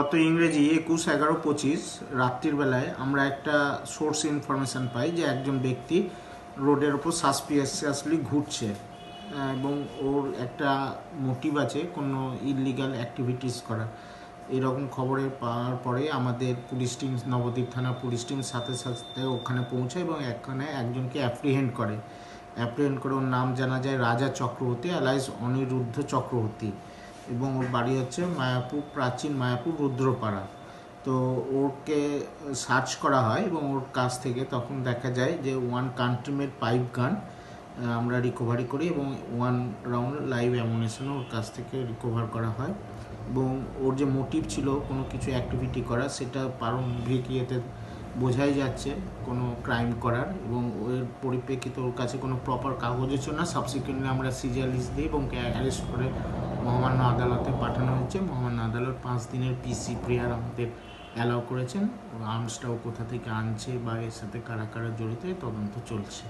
গত ইংরেজি একুশ, এগারো, পঁচিশ রাত্রির বেলায় আমরা একটা সোর্স ইনফরমেশন পাই যে একজন ব্যক্তি রোডের ওপর সাসপিয়াসলি ঘুরছে, এবং ওর একটা মোটিভ আছে কোনো ইলিগাল অ্যাক্টিভিটিস করা এরকম খবরের পাওয়ার পরে আমাদের পুলিশ টিম নবদ্বীপ থানা পুলিশ টিম সাথে সাথে ওখানে পৌঁছায় এবং এখানে একজনকে অ্যাপ্রিহেন্ড করে। অ্যাপ্রিহেন্ড করে ওর নাম জানা যায় রাজা চক্রবর্তী অ্যালাইজ অনিরুদ্ধ চক্রবর্তী। এবং ওর বাড়ি হচ্ছে মায়াপুর, প্রাচীন মায়াপুর রুদ্রপাড়া। তো ওকে সার্চ করা হয় এবং ওর কাছ থেকে তখন দেখা যায় যে ওয়ান কান্ট্রিমেড পাইপ গান আমরা রিকভারি করি এবং ওয়ান রাউন্ড লাইভ অ্যামুনেশনও ওর কাছ থেকে রিকভার করা হয়। এবং ওর যে মোটিভ ছিল কোনো কিছু অ্যাক্টিভিটি করা সেটা প্রারম্ভিক ইয়েতে বোঝাই যাচ্ছে কোনো ক্রাইম করার এবং ওর পরিপ্রেক্ষিতে ওর কাছে কোনো প্রপার কাগজও ছিল না। সাবসিকুয়েন্টলি আমরা সিজিআর লিস্ট দিই এবং অ্যারেস্ট করে মহামান্য আদালতে পাঠানো হয়েছে। মহামান্য আদালত পাঁচ দিনের পিসি প্রেয়ার আমাদের অ্যালাউ করেছেন। আর্মসটাও কোথা থেকে আনছে বা এর সাথে কারা কারা জড়িত তদন্ত চলছে।